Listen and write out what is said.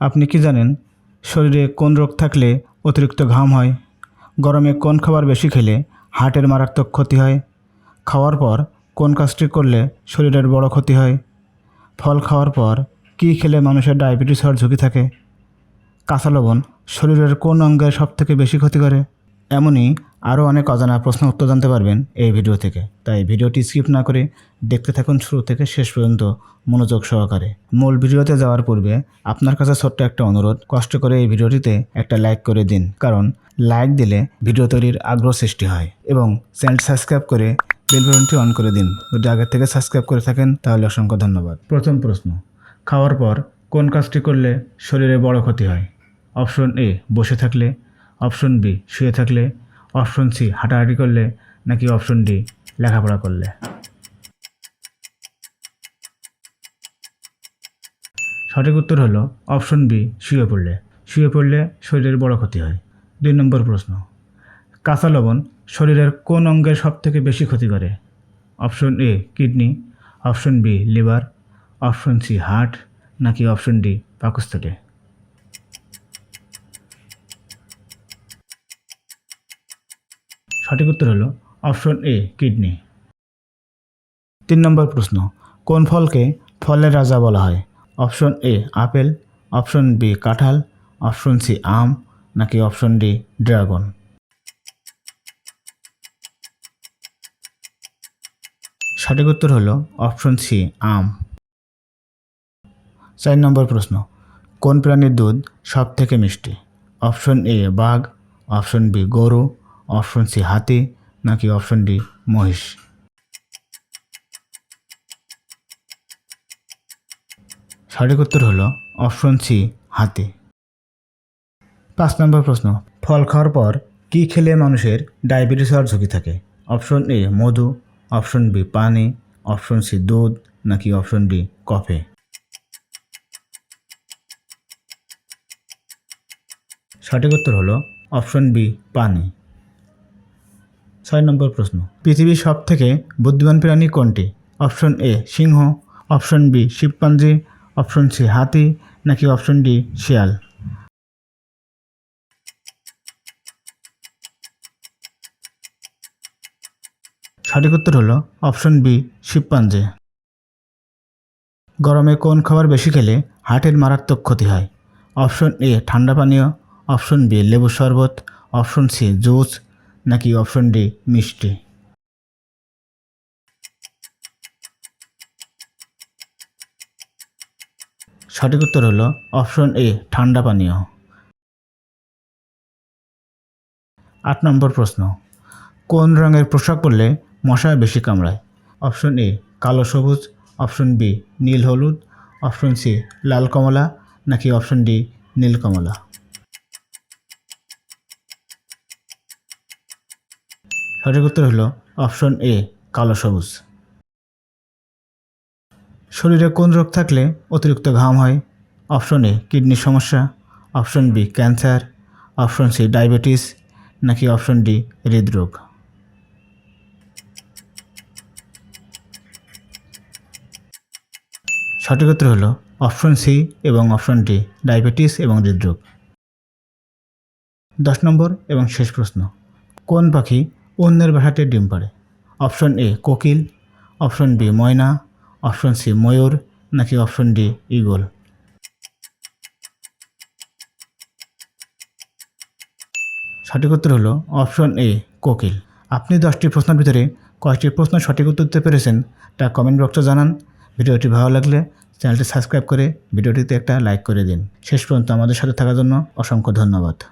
আপনি কি জানেন, শরীরে কোন রোগ থাকলে অতিরিক্ত ঘাম হয়? গরমে কোন খাবার বেশি খেলে হার্টের মারাত্মক ক্ষতি হয়? খাওয়ার পর কোন কাজটি করলে শরীরের বড় ক্ষতি হয়? ফল খাওয়ার পর কী খেলে মানুষের ডায়াবেটিস হওয়ার ঝুঁকি থাকে? কাঁচা লবণ শরীরের কোন অঙ্গের সবথেকে বেশি ক্ষতি করে? এমনই আরও অনেক অজানা প্রশ্ন উত্তর জানতে পারবেন এই ভিডিও থেকে। তাই ভিডিওটি স্কিপ না করে দেখতে থাকুন শুরু থেকে শেষ পর্যন্ত মনোযোগ সহকারে। মূল ভিডিওতে যাওয়ার পূর্বে আপনার কাছে ছোট্ট একটা অনুরোধ। কষ্ট করে এই ভিডিওটিতে একটা লাইক করে দিন, কারণ লাইক দিলে ভিডিও তৈরির আগ্রহ সৃষ্টি হয় এবং চ্যানেল সাবস্ক্রাইব করে বেল বাটনটি অন করে দিন। যদি আগের থেকে সাবস্ক্রাইব করে থাকেন, তাহলে অসংখ্য ধন্যবাদ। প্রথম প্রশ্ন, খাওয়ার পর কোন কাজটি করলে শরীরে বড় ক্ষতি হয়? অপশন এ, বসে থাকলে। অপশন বি, শুয়ে থাকলে। অপশন সি, হাঁটাহাঁটি করলে নাকি অপশন ডি, লেখাপড়া করলে? সঠিক উত্তর হলো অপশন বি, শুয়ে পড়লে। শুয়ে পড়লে শরীরের বড় ক্ষতি হয়। দুই নম্বর প্রশ্ন। কাঁচা লবণ শরীরের কোন অঙ্গের সবথেকে বেশি ক্ষতি করে? Option A, kidney. Option B, liver. Option C, heart. নাকি অপশন ডি, পাকস্থলী? সঠিক উত্তর হলো অপশন এ, কিডনি। তিন নম্বর প্রশ্ন, কোন ফলকে ফলের রাজা বলা হয়? Option A, apple, option B, কাঁঠাল, অপশন সি, আম, নাকি অপশন ডি, ড্রাগন? সঠিক উত্তর হলো অপশন সি, আম। চার নম্বর প্রশ্ন, কোন প্রাণীর দুধ সব থেকে মিষ্টি? অপশন এ, বাঘ, অপশন বি, গরু অপশন সি হাতি, নাকি অপশন ডি মহিষ? সঠিক উত্তর হলো অপশন সি হাতি। পাঁচ নম্বর প্রশ্ন, ফল খাওয়ার পর কী খেলে মানুষের ডায়াবেটিস হওয়ার ঝুঁকি থাকে? অপশন এ মধু অপশন বি পানি অপশন সি দুধ, নাকি অপশন ডি কফি? সঠিক উত্তর হলো অপশন বি পানি। ছয় নম্বর প্রশ্ন। পৃথিবীর সব থেকে বুদ্ধিমান প্রাণী কোনটি? Option A, Singh, option B chimpanzee option C, হাতি, নাকি অপশন ডি, শিয়াল? সঠিক উত্তর হলো অপশন বি শিবপাঞ্জি গরমে কোন খাবার বেশি খেলে হার্টের মারাত্মক ক্ষতি হয়? অপশন এ, ঠান্ডা পানীয়, অপশন বি লেবু শরবত, অপশন সি, জুস নাকি অপশন ডি মিষ্টি? সঠিক উত্তর হলো অপশন এ ঠান্ডা পানীয়। আট নম্বর প্রশ্ন। কোন রঙের পোশাক পরলে মশা বেশি কামড়ায়? অপশন এ কালো সবুজ অপশন বি নীল হলুদ অপশন সি লাল কমলা, নাকি অপশন ডি নীল কমলা? সঠিক উত্তর হলো অপশন এ, কালো সবুজ। শরীরে কোন রোগ থাকলে অতিরিক্ত ঘাম হয়? অপশন এ, কিডনির সমস্যা। Option B, cancer. Option C, diabetes. নাকি অপশন ডি, হৃদরোগ। সঠিক উত্তর হলো অপশন সি এবং অপশন ডি, ডায়াবেটিস এবং হৃদরোগ। দশ নম্বর এবং শেষ প্রশ্ন। কোন পাখি অন্যের বাসাতে ডিম পাড়ে। অপশন এ কোকিল, অপশন বি ময়না, অপশন সি ময়ূর, নাকি অপশন ডি ইগল সঠিক উত্তর হলো অপশন এ কোকিল। আপনি দশটি প্রশ্নের ভিতরে কয়টি প্রশ্ন সঠিক উত্তর দিতে পেরেছেন তা কমেন্ট বক্সে জানান। ভিডিওটি ভালো লাগলে চ্যানেলটি সাবস্ক্রাইব করে ভিডিওটিতে একটা লাইক করে দিন। শেষ পর্যন্ত আমাদের সাথে থাকার জন্য অসংখ্য ধন্যবাদ।